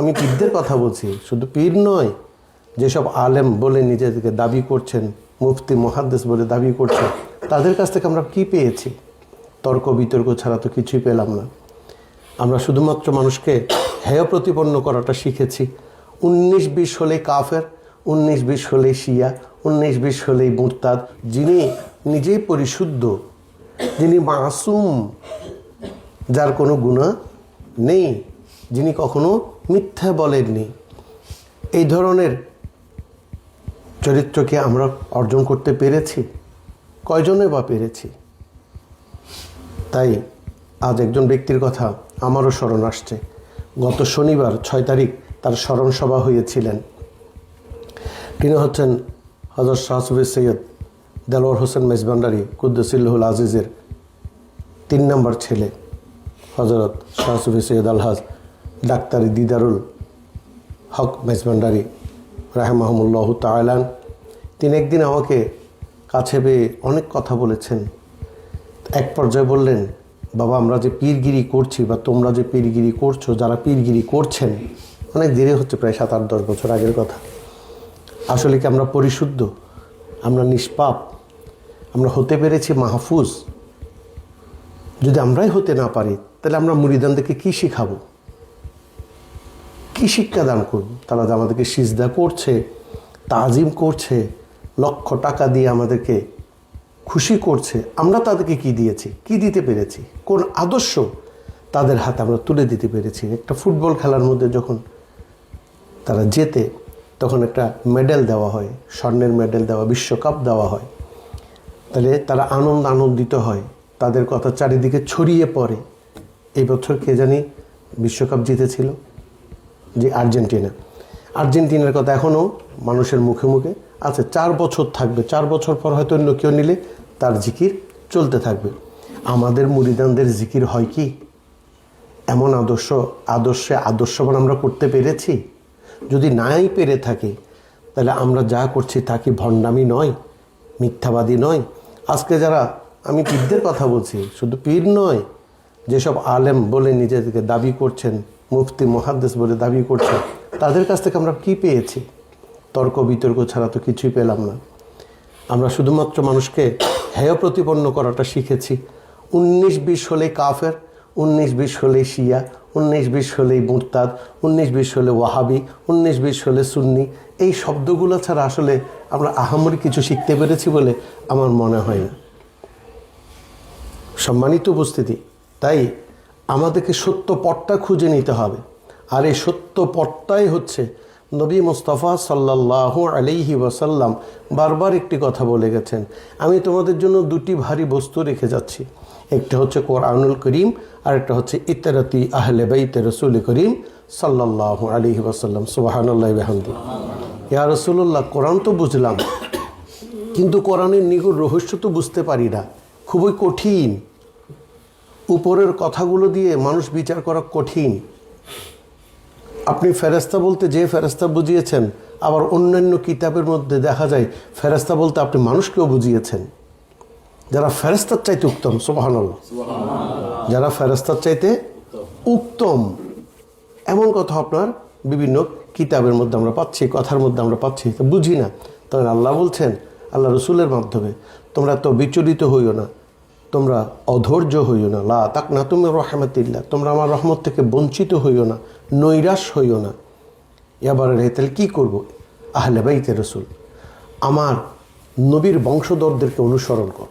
আমি পীরদের কথা বলছি, শুধু পীর নয়, যেসব আলেম বলে নিজেদেরকে দাবি করছেন, মুফতি মহাদ্দেশ বলে দাবি করছেন, তাদের কাছ থেকে আমরা কি পেয়েছি? তর্ক, বিতর্ক ছাড়া তো কিছুই পেলাম না। আমরা শুধুমাত্র মানুষকে হেয় প্রতিপন্ন করাটা শিখেছি। উনিশ বিশ হলেই কাফের, উনিশ বিশ হলেই শিয়া, উনিশ বিশ হলেই মুরতাদ, যিনি নিজেই পরিশুদ্ধ, যিনি মাসুম, যার কোনো গুণা নেই, যিনি কখনো মিথ্যা বলেননি। এই ধরনের চরিত্রকে আমরা অর্জন করতে পেরেছি। কয়জনে বা পেরেছি? তাই আজ একজন ব্যক্তির কথা আমারও স্মরণ আসছে। গত শনিবার, ছয় তারিখ, তার স্মরণ সভা হয়েছিলেন। তিনি হচ্ছেন হজরত শাহসুফি সৈয়দ দেলোয়ার হোসেন মেজবান্ডারি কুদ্দুসিল্লাহুল আজিজের তিন নম্বর ছেলে হজরত শাহসুফি সৈয়দ আলহাজ। ডাক্তার দিদারুল হক মেজবান্ডারি রাহেমাহমুল্লাহ তাইলান তিনি একদিন আমাকে কাছে পেয়ে অনেক কথা বলেছেন। এক পর্যায়ে বললেন, বাবা, আমরা যে পীরগিরি করছি বা তোমরা যে পীরগিরি করছ, যারা পীরগিরি করছেন, অনেক দেরি হচ্ছে, প্রায় সাত আট দশ বছর আগের কথা। আসলে কি আমরা পরিশুদ্ধ? আমরা নিষ্পাপ? আমরা হতে পেরেছি মাহফুজ? যদি আমরাই হতে না পারি, তাহলে আমরা মুরিদানদেরকে কী শিখাবো? কী শিক্ষা দান করব? তারা যে আমাদেরকে সিজদা করছে, তাজিম করছে, লক্ষ টাকা দিয়ে আমাদেরকে খুশি করছে, আমরা তাদেরকে কি দিয়েছি? কি দিতে পেরেছি? কোন আদর্শ তাদের হাতে আমরা তুলে দিতে পেরেছি? একটা ফুটবল খেলার মধ্যে যখন তারা জেতে, তখন একটা মেডেল দেওয়া হয়, স্বর্ণের মেডেল দেওয়া, বিশ্বকাপ দেওয়া হয়। তাহলে তারা আনন্দ আনন্দিত হয়, তাদের কথা চারিদিকে ছড়িয়ে পড়ে। এই বছর কে জানি বিশ্বকাপ জিতেছিল। যে আর্জেন্টিনা। আর্জেন্টিনার কথা এখনও মানুষের মুখে মুখে আছে। চার বছর থাকবে। চার বছর পর হয়তো অন্য কেউ নিলে তার জিকির চলতে থাকবে। আমাদের মুরিদানদের জিকির হয় কি? এমন আদর্শ, আদর্শে আদর্শবান আমরা করতে পেরেছি? যদি নাই পেরে থাকি, তাহলে আমরা যা করছি তা কি ভণ্ডামি নয়? মিথ্যাবাদী নয়? আজকে যারা, আমি পীরদের কথা বলছি, শুধু পীর নয়, যেসব আলেম বলে নিজেদেরকে দাবি করছেন মুফতি মহাদ্দেশ বলে দাবি করছেন তাদের কাছ থেকে আমরা কি পেয়েছি? তর্ক, বিতর্ক ছাড়া তো কিছুই পেলাম না। আমরা শুধুমাত্র মানুষকে হেয় প্রতিপন্ন করাটা শিখেছি। উনিশ বিশ হলে কাফের, উনিশ বিশ হলে শিয়া, উনিশ বিশ হলেই মুরতাদ, উনিশ বিশ হলে ওয়াহাবি, উনিশ বিশ হলে সুন্নি। এই শব্দগুলো ছাড়া আসলে আমরা আহামরি কিছু শিখতে পেরেছি বলে আমার মনে হয় না। সম্মানিত উপস্থিতি, তাই আমাদেরকে সত্য পথটা খুঁজে নিতে হবে। আর এই সত্য পথটাই হচ্ছে নবী মুস্তফা সাল্লাহ আলাইহি ওয়াসাল্লাম বারবার একটি কথা বলে গেছেন, আমি তোমাদের জন্য দুটি ভারী বস্তু রেখে যাচ্ছি। একটা হচ্ছে কোরআনুল করিম, আর একটা হচ্ছে ইতারতি আহলে বাইতে রসুল করিম সাল্লাহ আলিহি ওয়াসাল্লাম। সুবাহান্লাহ বেহামদি। ইয়া রসুল্লাহ কোরআন তো বুঝলাম, কিন্তু কোরআনের নিগুড় রহস্য তো বুঝতে পারি না। খুবই কঠিন। উপরের কথাগুলো দিয়ে মানুষ বিচার করা কঠিন। আপনি ফেরেস্তা বলতে যে ফেরেস্তা বুঝিয়েছেন আবার অন্যান্য কিতাবের মধ্যে দেখা যায় ফেরেস্তা বলতে আপনি মানুষকেও বুঝিয়েছেন। যারা ফেরেস্তার চাইতে উত্তম সোবাহানল্লাহ। যারা ফেরেস্তার চাইতে উত্তম। এমন কথা আপনার বিভিন্ন কিতাবের মধ্যে আমরা পাচ্ছি কথার মধ্যে আমরা পাচ্ছি তা বুঝি না। তখন আল্লাহ বলছেন আল্লাহ রসুলের মাধ্যমে তোমরা তো বিচলিত হইও না। তোমরা অধৈর্য হইও না। লা তাক না তুমি রহমতিল্লা তোমরা আমার রহমত থেকে বঞ্চিত হইও না, নৈরাশ হইও না। এবার তাহলে কী করব? আহলে বাইতে রসুল, আমার নবীর বংশধরদেরকে অনুসরণ কর।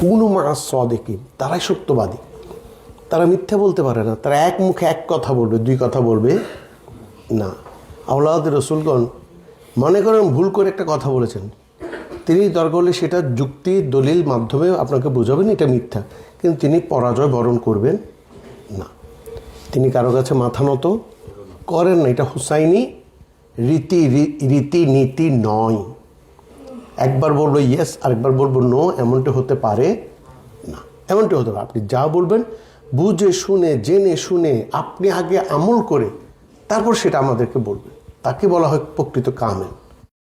কোনো মাস সদেকি তারাই সত্যবাদী। তারা মিথ্যে বলতে পারে না, তারা এক মুখে এক কথা বলবে, দুই কথা বলবে না। আওলাদ রসুলগণ, মনে করেন ভুল করে একটা কথা বলেছেন। তিনি দরকার হলে সেটা যুক্তি, দলিল, মাধ্যমে আপনাকে বোঝাবেন, এটা মিথ্যা। কিন্তু তিনি পরাজয় বরণ করবেন না। তিনি কারও কাছে মাথা নত করেন না। এটা হুসাইনি রীতি রীতি নীতি নয়। একবার বলব ইয়েস আরেকবার বলব নো এমনটা হতে পারে না। এমনটা হতে পারে। আপনি যা বলবেন, বুঝে শুনে, জেনে শুনে, আপনি আগে আমল করে, তারপর সেটা আমাদেরকে বলবেন। তাকে বলা হয় প্রকৃত কামেল।